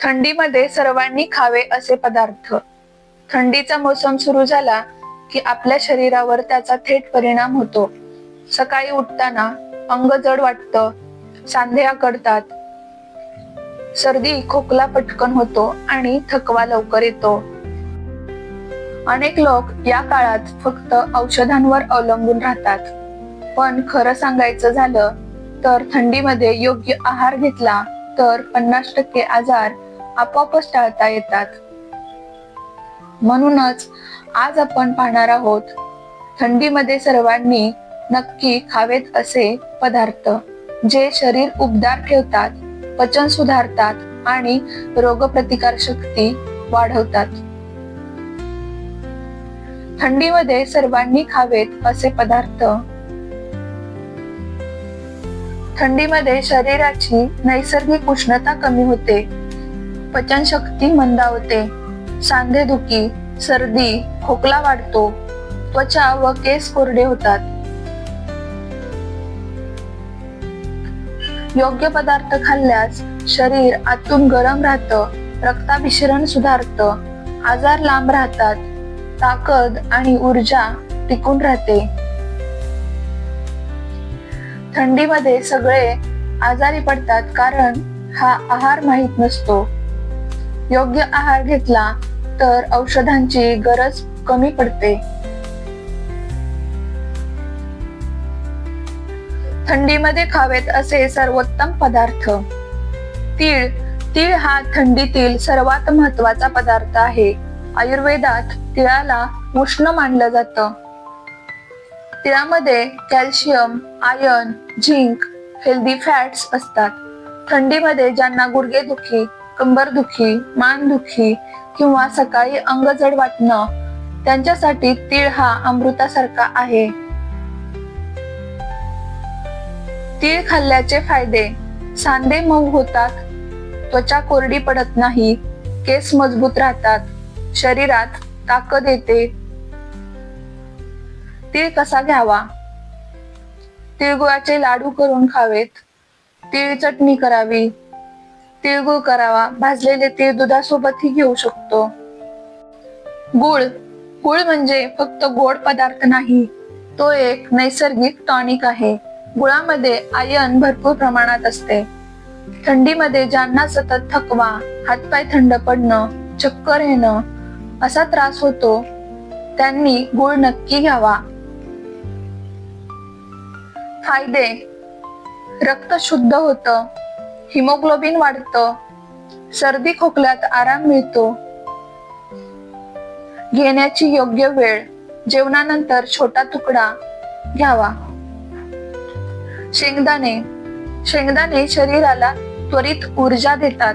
थंडीमध्ये सर्वांनी खावे असे पदार्थ. थंडीचा मोसम सुरू झाला की आपल्या शरीरावर त्याचा थेट परिणाम होतो. सकाळी उठताना अंग जड वाटतं सांधे आकडतात सर्दी खोकला पटकन होतो आणि थकवा लवकर येतो. अनेक लोक या काळात फक्त औषधांवर अवलंबून राहतात. पण खरं सांगायचं झालं तर थंडीमध्ये योग्य आहार घेतला तर पन्नास टक्के आजार आपोआपच टाळता येतात. म्हणूनच आज आपण पाहणार आहोत थंडीमध्ये सर्वांनी नक्की खावेत असे पदार्थ जे शरीर उबदार ठेवतात पचन सुधारतात आणि रोगप्रतिकार शक्ती वाढवतात. थंडीमध्ये सर्वांनी खावेत असे पदार्थ. थंडीमध्ये शरीराची नैसर्गिक उष्णता कमी होते. पचनशक्ती मंदावते. सांधेदुखी सर्दी खोकला वाढतो. त्वचा व केस कोरडे होतात. योग्य पदार्थ खाल्ल्यास शरीर आतून गरम राहतं रक्ताभिसरण सुधारतं. आजार लांब राहतात. ताकद आणि ऊर्जा टिकून राहते. थंडीमध्ये सगळे आजारी पडतात कारण हा आहार माहीत नसतो. योग्य आहार घेतला तर औषधांची गरज कमी पडते. थंडीमध्ये खावेत असे सर्वोत्तम पदार्थ. तीळ तीळ हा थंडीतील सर्वात महत्त्वाचा पदार्थ आहे. आयुर्वेदात तिळाला उष्ण मानलं जातं. तिळामध्ये calcium iron zinc healthy fats असतात. थंडीमध्ये ज्यांना गुडघेदुखी कंबरदुखी मानदुखी किंवा सकाळी अंग जड वाटणं त्यांच्यासाठी तीळ हा अमृतासारखा आहे. तीळ खाल्ल्याचे फायदे. सांधे मऊ होतात त्वचा कोरडी पडत नाही केस मजबूत राहतात शरीरात ताकद येते. तीळ कसा घ्यावा? तिळगुळाचे लाडू करून खावेत. तीळ चटणी करावी. तिळगुळ करावा. भाजलेले तीळ दुधासोबतही घेऊ शकतो. गुळ. गुळ म्हणजे फक्त गोड पदार्थ नाही. तो एक नैसर्गिक टॉनिक आहे. गुळामध्ये आयन भरपूर प्रमाणात असते. थंडीमध्ये ज्यांना सतत थकवा हातपाय थंड पडणं चक्कर येणं असा त्रास होतो त्यांनी गुळ नक्की घ्यावा. फायदे. रक्त शुद्ध होतं. हिमोग्लोबिन वाढतं. सर्दी खोकल्यात आराम मिळतो. घेण्याची योग्य वेळ जेवणानंतर छोटा तुकडा घ्यावा. शेंगदाणे. शेंगदाणे शरीराला त्वरित ऊर्जा देतात.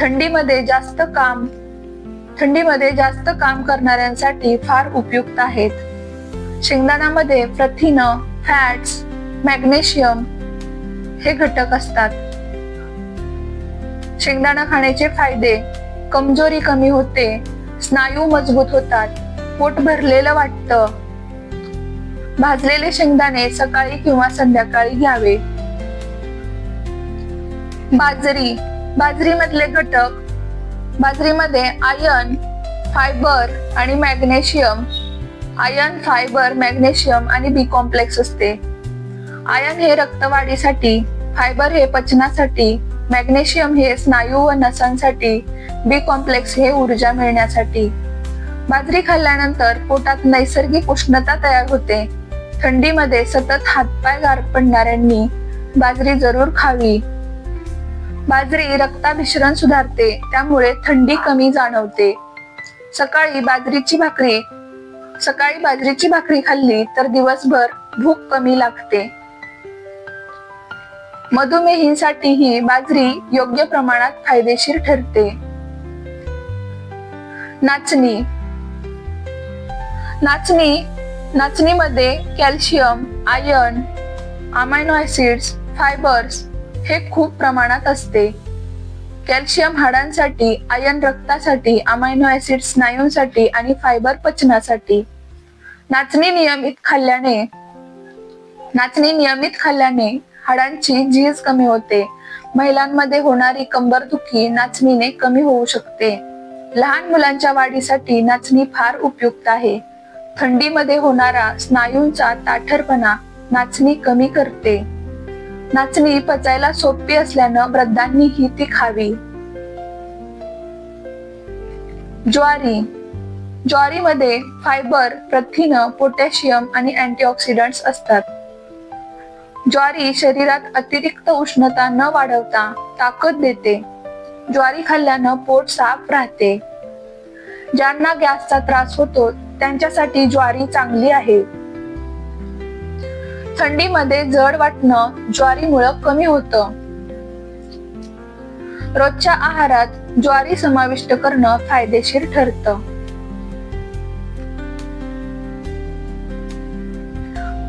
थंडीमध्ये जास्त काम थंडीमध्ये जास्त काम करणाऱ्यांसाठी फार उपयुक्त आहेत. शेंगदाण्यामध्ये प्रथिन फॅट्स मॅग्नेशियम हे घटक असतात. शेंगदाणा खाण्याचे फायदे कमजोरी कमी होते स्नायू मजबूत होतात पोट भरलेलं वाटतं. भाजलेले शेंगदाणे सकाळी किंवा संध्याकाळी घ्यावे. बाजरी. बाजरीमधले घटक बाजरीमध्ये आयर्न फायबर आणि मॅग्नेशियम आयर्न फायबर मॅग्नेशियम आणि बी कॉम्प्लेक्स असते. आयर्न हे रक्तवाढीसाठी फायबर हे पचनासाठी मॅग्नेशियम हे स्नायू व नसांसाठी बी कॉम्प्लेक्स हे ऊर्जा मिळण्यासाठी. बाजरी खाल्ल्यानंतर पोटात नैसर्गिक उष्णता तयार होते. थंडीमध्ये सतत हातपाय गार पडणाऱ्यांनी बाजरी जरूर खावी. बाजरी रक्ताभिसरण सुधारते त्यामुळे थंडी कमी जाणवते. सकाळी बाजरीची भाकरी सकाळी बाजरीची भाकरी खाल्ली तर दिवसभर भूक कमी लागते. मधुमेहींसाठीही बाजरी योग्य प्रमाणात फायदेशीर ठरते. नाचणी. नाचणी नाचणीमध्ये calcium iron amino acids fibres हे खूप प्रमाणात असते. कॅल्शियम हाडांसाठी आयर्न रक्तासाठी अमायनो ऍसिड स्नायूंसाठी आणि फायबर पचनासाठी. नाचणी नियमित खाल्ल्याने नाचणी नियमित खाल्ल्याने हाडांची झीज कमी होते. महिलांमध्ये होणारी कंबरदुखी नाचणीने कमी होऊ शकते. लहान मुलांच्या वाढीसाठी नाचणी फार उपयुक्त आहे. थंडीमध्ये होणारा स्नायूंचा ताठरपणा नाचणी कमी करते. नाचणी पचायला सोपी असल्यानं वृद्धांनीही ती खावी ज्वारी. ज्वारीमध्ये फायबर प्रथिन पोटॅशियम आणि अँटीऑक्सिडंट्स असतात. ज्वारी शरीरात अतिरिक्त उष्णता न वाढवता ताकद देते. ज्वारी खाल्ल्यानं पोट साफ राहते. ज्यांना गॅसचा त्रास होतो त्यांच्यासाठी ज्वारी चांगली आहे. थंडीमध्ये जड वाटणं ज्वारीमुळं कमी होतं. रोजच्या आहारात ज्वारी समाविष्ट करणं फायदेशीर ठरतं.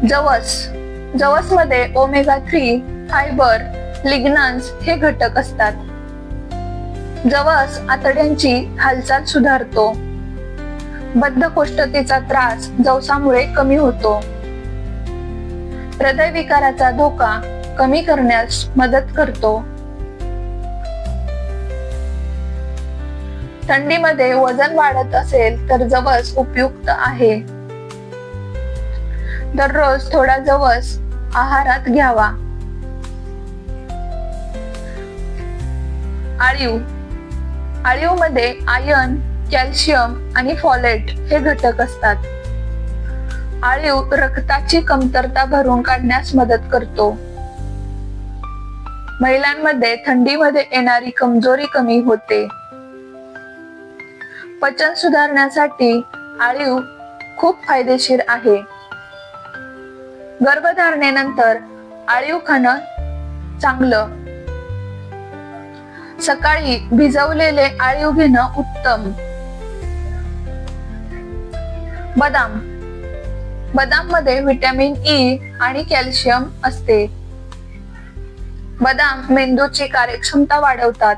जवस जवसमध्ये ओमेगा थ्री फायबर लिग्नन्स हे घटक असतात. जवस आतड्यांची हालचाल सुधारतो. बद्धकोष्ठतेचा त्रास जवसामुळे कमी होतो. हृदयविकाराचा धोका कमी करण्यास मदत करतो. थंडीमध्ये वजन वाढत असेल तर जवस उपयुक्त आहे. दररोज थोडा जवस आहारात घ्यावा. आळीव. आळीवमध्ये आयर्न कॅल्शियम आणि फॉलेट हे घटक असतात. आळीव रक्ताची कमतरता भरून काढण्यास मदत करतो. महिलांमध्ये थंडीमध्ये येणारी कमजोरी कमी होते. पचन सुधारण्यासाठी आळीव खूप फायदेशीर आहे. गर्भधारणेनंतर आळीव खाणं चांगलं. सकाळी भिजवलेले आळीव घेणं उत्तम. बदाम. बदाममध्ये व्हिटॅमिन ई आणि कॅल्शियम असते. बदाम मेंदूची कार्यक्षमता वाढवतात.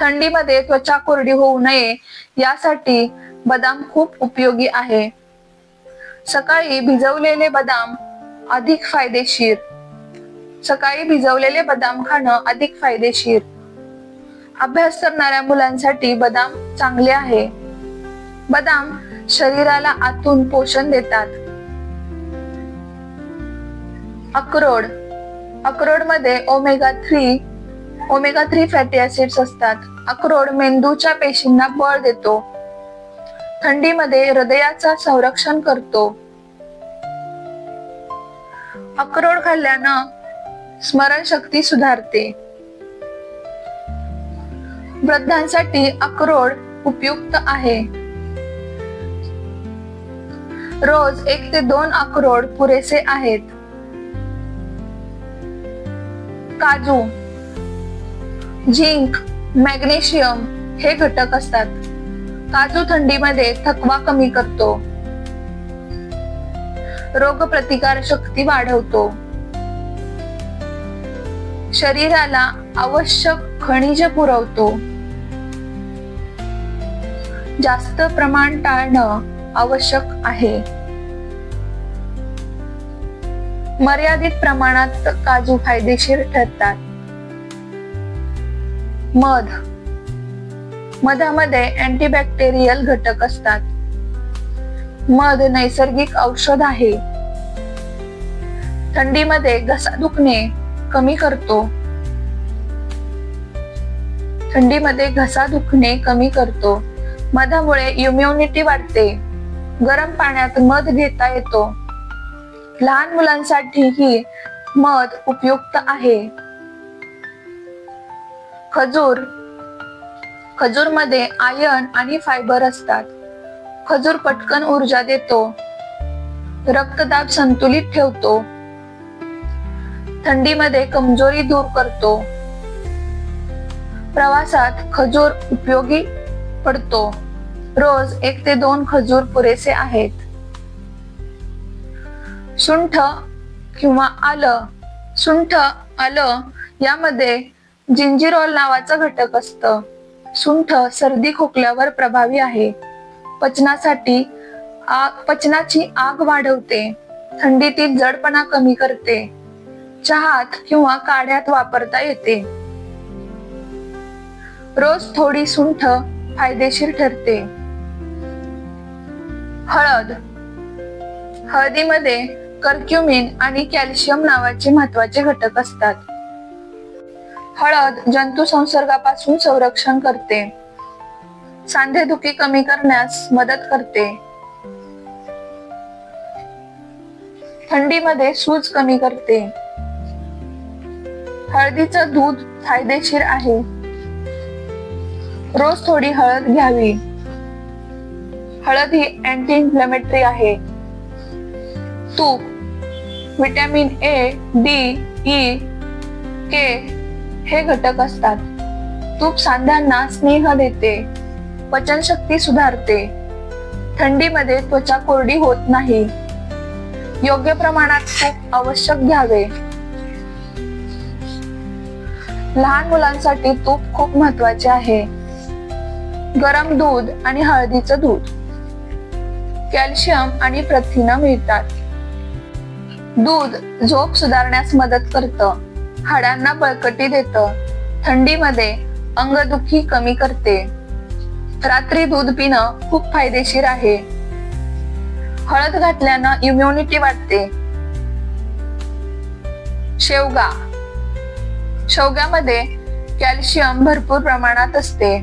थंडीमध्ये त्वचा कोरडी होऊ नये यासाठी बदाम खूप उपयोगी आहे. सकाळी भिजवलेले बदाम अधिक फायदेशीर. सकाळी भिजवलेले बदाम खाणं अधिक फायदेशीर. अभ्यास करणाऱ्या मुलांसाठी बदाम चांगले आहे. बदाम शरीराला आतून पोषण देतात. अक्रोड. अक्रोडमध्ये omega three omega three fatty acids असतात. अक्रोड मेंदूच्या पेशींना बळ देतो. थंडीमध्ये हृदयाचा संरक्षण करतो. अक्रोड खाल्ल्यानं स्मरणशक्ती सुधारते. वृद्धांसाठी अक्रोड उपयुक्त आहे. रोज एक ते दोन अक्रोड पुरेसे आहेत. काजू झिंक मॅग्नेशियम हे घटक असतात. काजू थंडीमध्ये थकवा कमी करतो. रोग प्रतिकार शक्ती वाढवतो. शरीराला आवश्यक खनिज पुरवतो. जास्त प्रमाण टाळणं आवश्यक आहे. मर्यादित प्रमाणात काजू फायदेशीर ठरतात. मध मधामध्ये अँटीबॅक्टेरियल घटक असतात. मध नैसर्गिक औषध आहे. थंडीमध्ये घसा दुखणे कमी करतो. थंडीमध्ये घसा दुखणे कमी करतो. मधामुळे इम्युनिटी वाढते. गरम पाण्यात मध घेता येतो. लहान मुलांसाठीही मध उपयुक्त आहे. खजूर खजूरमध्ये आयर्न आणि फायबर असतात. खजूर पटकन ऊर्जा देतो. रक्तदाब संतुलित ठेवतो. थंडीमध्ये कमजोरी दूर करतो. प्रवासात खजूर उपयोगी पडतो. रोज एक ते दोन खजूर पुरेसे आहेत. सुंठ किंवा आलं. सुंठ आलं यामध्ये जिंजिरोल नावाचं घटक असतं. सुंठ सर्दी खोकल्यावर प्रभावी आहे. पचनासाठी आग पचनाची आग वाढवते. थंडीतील जडपणा कमी करते. चहात किंवा काढ्यात वापरता येते. रोज थोडी सुंठ फायदेशीर ठरते. हळद. हळदीमध्ये कर्क्युमिन आणि कॅल्शियम नावाचे महत्त्वाचे घटक असतात. हळद जंतू संसर्गापासून संरक्षण करते. सांधेदुखी कमी करण्यास मदत करते. थंडीमध्ये सूज कमी करते. हळदीचं दूध फायदेशीर आहे. रोज थोडी हळद घ्यावी. हळद ही अँटी इन्फ्लेमेटरी आहे. तूप vitamin A D E K हे घटक असतात. तूप सांध्यांना स्नेह देते पचनशक्ती सुधारते. थंडीमध्ये त्वचा कोरडी होत नाही. योग्य प्रमाणात तूप आवश्यक घ्यावे. लहान मुलांसाठी तूप खूप महत्त्वाचे आहे. गरम दूध आणि हळदीचं दूध. कॅल्शियम आणि प्रथिनं मिळतात. दूध झोप सुधारण्यास मदत करतं. हाडांना बळकटी देत. थंडीमध्ये अंगदुखी कमी करते. रात्री दूध पिणं खूप फायदेशीर आहे. हळद घातल्यानं इम्युनिटी वाढते. शेवगा. शेवग्यामध्ये कॅल्शियम भरपूर प्रमाणात असते.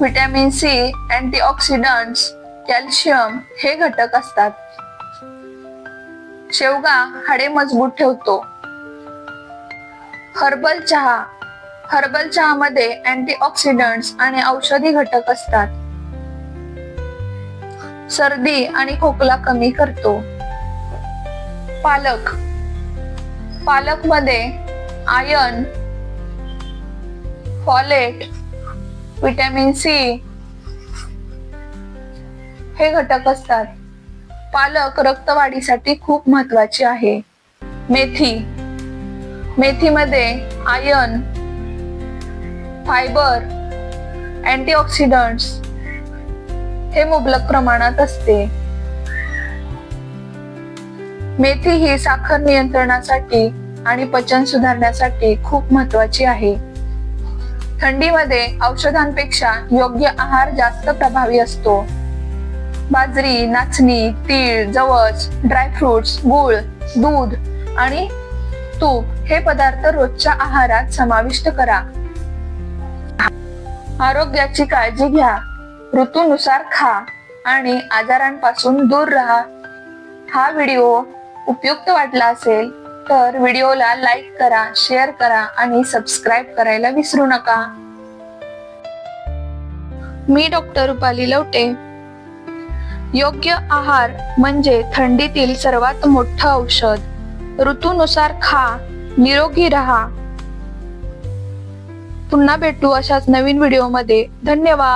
व्हिटॅमिन सी अँटीऑक्सिडंट्स कॅल्शियम हे घटक असतात. शेवगा हाडे मजबूत ठेवतो. हर्बल चहा. हर्बल चहामध्ये अँटीऑक्सिडंट्स आणि औषधी घटक असतात. सर्दी आणि खोकला कमी करतो. पालक. पालकमध्ये आयर्न फॉलेट विटॅमिन सी हे घटक असतात. पालक रक्तवाढीसाठी खूप महत्त्वाचे आहे. मेथी. मेथीमध्ये आयन फायबर अँटीऑक्सिडंट्स हे मुबलक प्रमाणात असते. मेथी ही साखर नियंत्रणासाठी आणि पचन सुधारण्यासाठी खूप महत्वाची आहे. थंडीमध्ये औषधांपेक्षा योग्य आहार जास्त प्रभावी असतो. बाजरी नाचणी तीळ जवस ड्रायफ्रुट्स गूळ दूध आणि तूप हे पदार्थ रोजच्या आहारात समाविष्ट करा. आरोग्याची काळजी घ्या ऋतूनुसार खा आणि आजारांपासून दूर राहा. हा व्हिडिओ उपयुक्त वाटला असेल तर व्हिडिओला लाईक करा शेअर करा आणि सबस्क्राईब करायला विसरू नका. मी डॉक्टर रुपाली लवटे. योग्य आहार म्हणजे थंडीतील सर्वात मोठं औषध. ऋतूनुसार खा निरोगी राहा. पुन्हा भेटू अशाच नवीन व्हिडिओमध्ये. धन्यवाद.